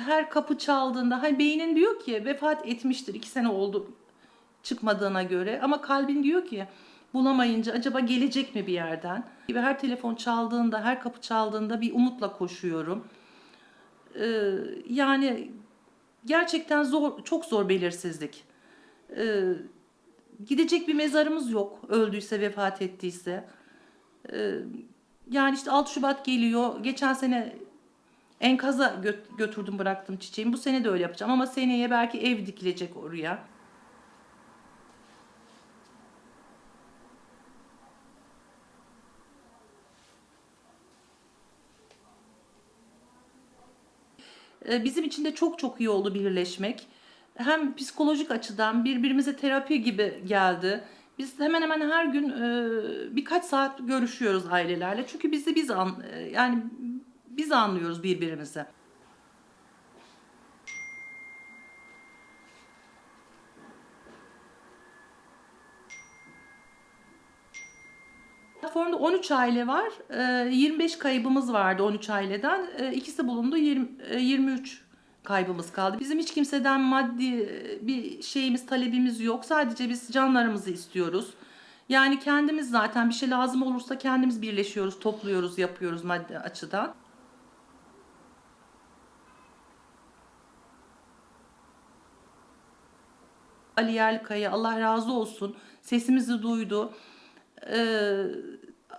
her kapı çaldığında hani beynin diyor ki vefat etmiştir iki sene oldu çıkmadığına göre ama kalbin diyor ki bulamayınca acaba gelecek mi bir yerden? Ve her telefon çaldığında, her kapı çaldığında bir umutla koşuyorum. Ee, yani gerçekten zor, çok zor belirsizlik. Ee, gidecek bir mezarımız yok öldüyse, vefat ettiyse. Ee, yani işte 6 Şubat geliyor. Geçen sene enkaza gö- götürdüm bıraktım çiçeğimi. Bu sene de öyle yapacağım ama seneye belki ev dikilecek oraya. Ee, Bizim için de çok çok iyi oldu birleşmek. Hem psikolojik açıdan birbirimize terapi gibi geldi. Biz hemen hemen her gün e, birkaç saat görüşüyoruz ailelerle. Çünkü bizi biz an, e, yani biz anlıyoruz birbirimizi. Platformda 13 aile var. Ee, 25 kaybımız vardı 13 aileden. Ee, İkisi bulundu. 20, e, 23 kaybımız kaldı. Bizim hiç kimseden maddi e, bir şeyimiz, talebimiz yok. Sadece biz canlarımızı istiyoruz. Yani kendimiz zaten bir şey lazım olursa kendimiz birleşiyoruz, topluyoruz, yapıyoruz maddi açıdan. Ali Yerlikaya Allah razı olsun sesimizi duydu. Ee,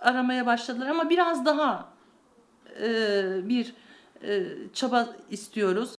aramaya başladılar ama biraz daha e, bir e, çaba istiyoruz.